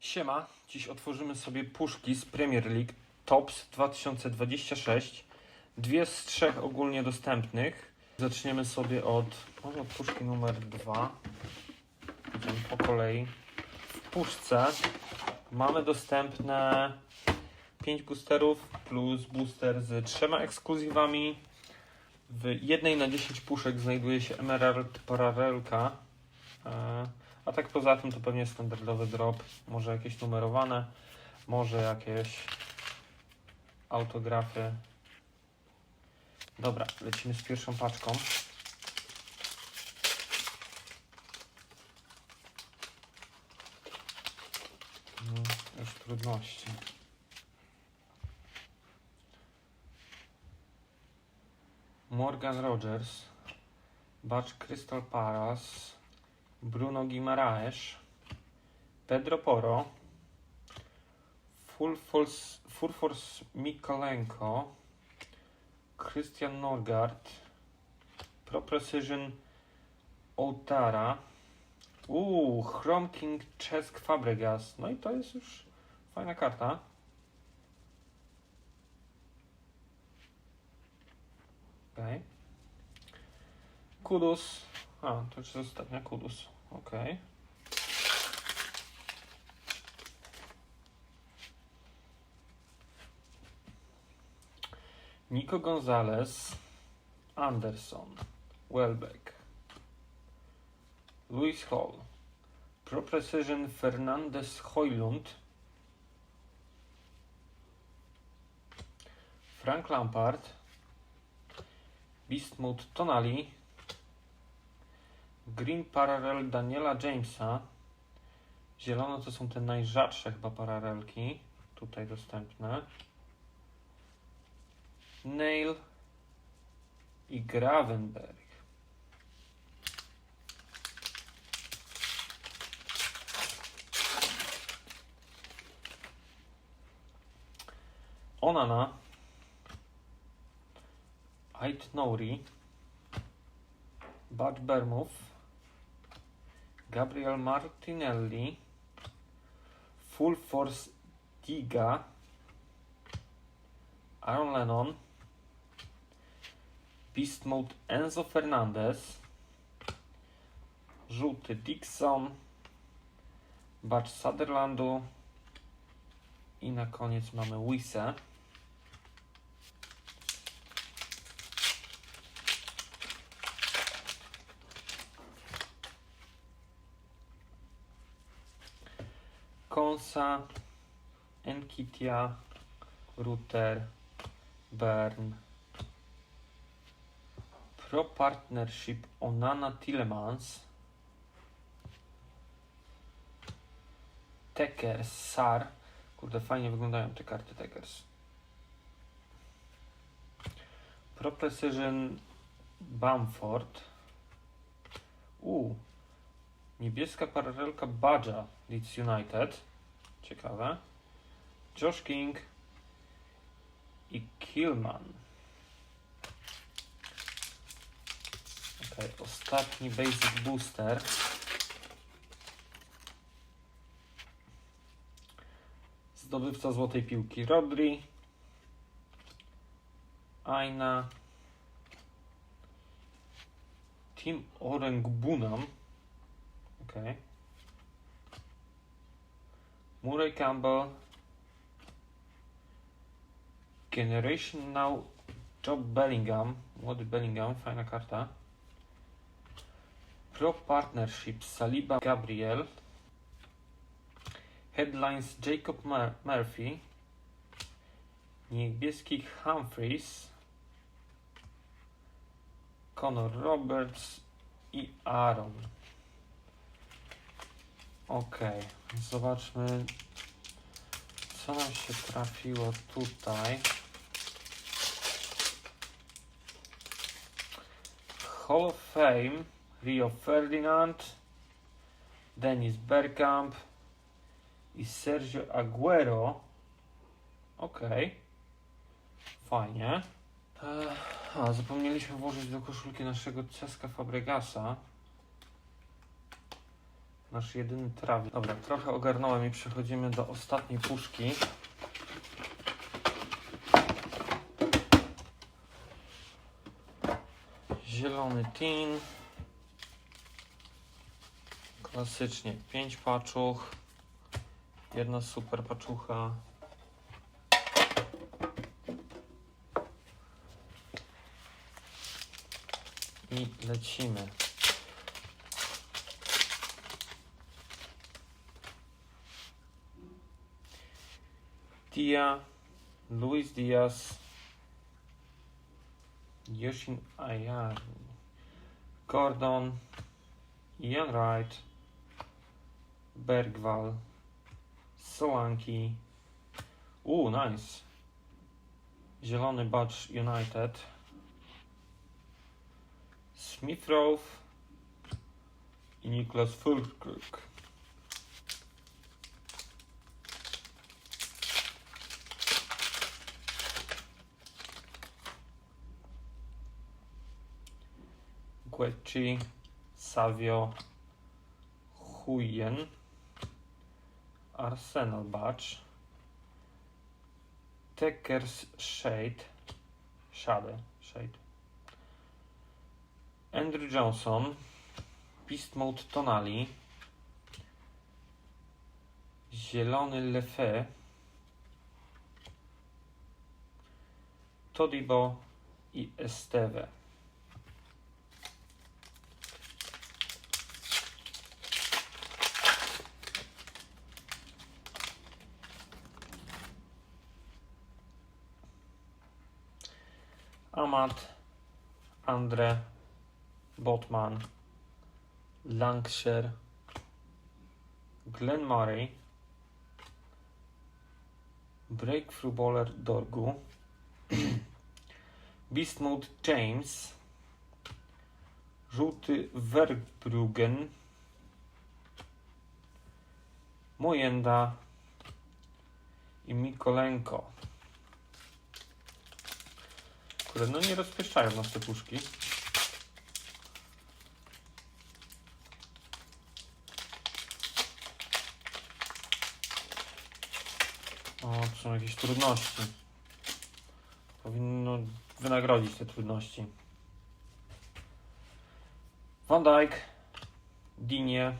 Siema, dziś otworzymy sobie puszki z Premier League Tops 2026. Dwie z trzech ogólnie dostępnych. Zaczniemy sobie od, może od puszki numer dwa. Idziemy po kolei. W puszce mamy dostępne 5 boosterów plus booster z trzema ekskluzywami. W jednej na 10 puszek znajduje się Emerald Paralelka. A tak poza tym to pewnie standardowy drop, może jakieś numerowane, może jakieś autografy. Dobra, lecimy z pierwszą paczką. No, już trudności. Morgan Rogers, Bacz Crystal Palace, Bruno Guimaraes, Pedro Poro, Furfors Mikolenko, Christian Norgard, Pro Precision Outara, uuu, Chrome King Czesk Fabregas. No i to jest już fajna karta. Okej. Kudus. A, to już jest ostatnia Kudus. Okej. Nico Gonzalez, Anderson, Welbeck, Luis Hall, Pro Precision Fernandez Hoylund, Frank Lampard, Beast Mode Tonali, Green Parallel Daniela Jamesa. Zielono to są te najrzadsze chyba paralelki. Tutaj dostępne. Nail i Gravenberg. Onana. Ait Nouri. Bud. Gabriel Martinelli. Full Force Diga. Aaron Lennon. Beast Mode Enzo Fernandez. Żółty Dixon. Bacz Sutherlandu. I na koniec mamy Wise. Konsa, Enkitia, Router, Bern. Pro Partnership Onana Tillemans. Tekers, Sar. Kurde, fajnie wyglądają te karty Tekers. Pro Precision Bamford. U. Niebieska paralelka Badja Leeds United. Ciekawe. Josh King i Killman. Ok, ostatni basic booster. Zdobywca złotej piłki Rodri. Aina. Team Orengbunam. Ok. Murray Campbell. Generation Now Job Bellingham. Młody Bellingham, fajna karta. Pro Partnership Saliba Gabriel. Headlines Jacob Mur- Murphy. Niebieski Humphreys. Conor Roberts i Aaron. Okej, zobaczmy co nam się trafiło tutaj. Hall of Fame, Rio Ferdinand, Dennis Bergkamp i Sergio Aguero. Okej, fajnie. Eee, A, zapomnieliśmy włożyć do koszulki naszego Ceska Fabregasa. Nasz jedyny trawnik. Dobra, trochę ogarnąłem i przechodzimy do ostatniej puszki. Zielony tin. Klasycznie 5 paczuch. Jedna super paczucha. I lecimy. Tia, Luis Diaz, Yoshin Ayar, Gordon, Ian Wright, Bergwall, Solanki. Uuu, nice. Zielony Batch United. Smith Rowe i Niklas Fulkruk. Gucci, Savio, Huyen, Arsenal Batch, Tekers Shade, Shade, Shade, Andrew Johnson, Beast Mode Tonali, Zielony Lefe, Todibo i Esteve. Amat, Andre, Botman, Lancashire, Glenn Murray, Breakthrough Bowler Dorgu, Beast Mode James, Żółty Verbruggen, Mojenda i Mikolenko. Kurde, no nie rozpieszczają nas te puszki. O, są jakieś trudności. Powinno wynagrodzić te trudności. Van Dijk, Dinie,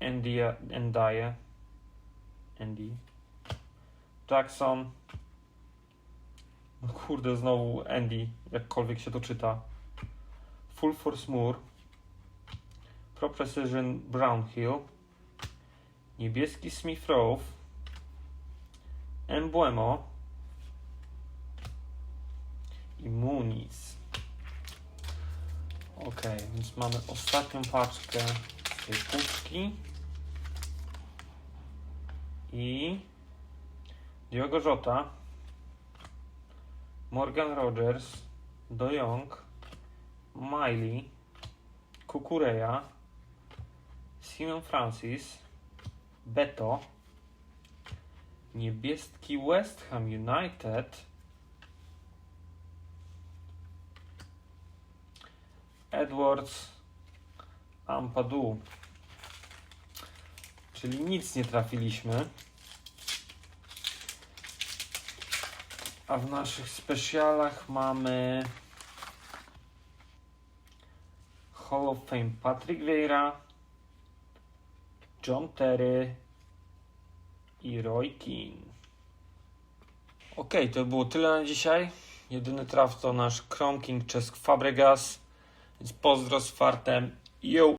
Andy, Endaye, Andy, Jackson, no kurde, znowu Andy, jakkolwiek się to czyta. Full Force Moore, Pro Precision Brownhill, niebieski Smith Rowe, Embuemo i Muniz. Ok, więc mamy ostatnią paczkę tej puszki. I Diogo Jota, Morgan Rogers, De Jong, Miley, Kukureya, Simon Francis, Beto, niebieski West Ham United, Edwards, Ampadu. Czyli nic nie trafiliśmy. A w naszych specjalach mamy Hall of Fame Patrick Vieira, John Terry i Roy Keane. Ok, to było tyle na dzisiaj. Jedyny traf to nasz Chrome King Czesk Fabregas. Więc pozdro z fartem. Yo!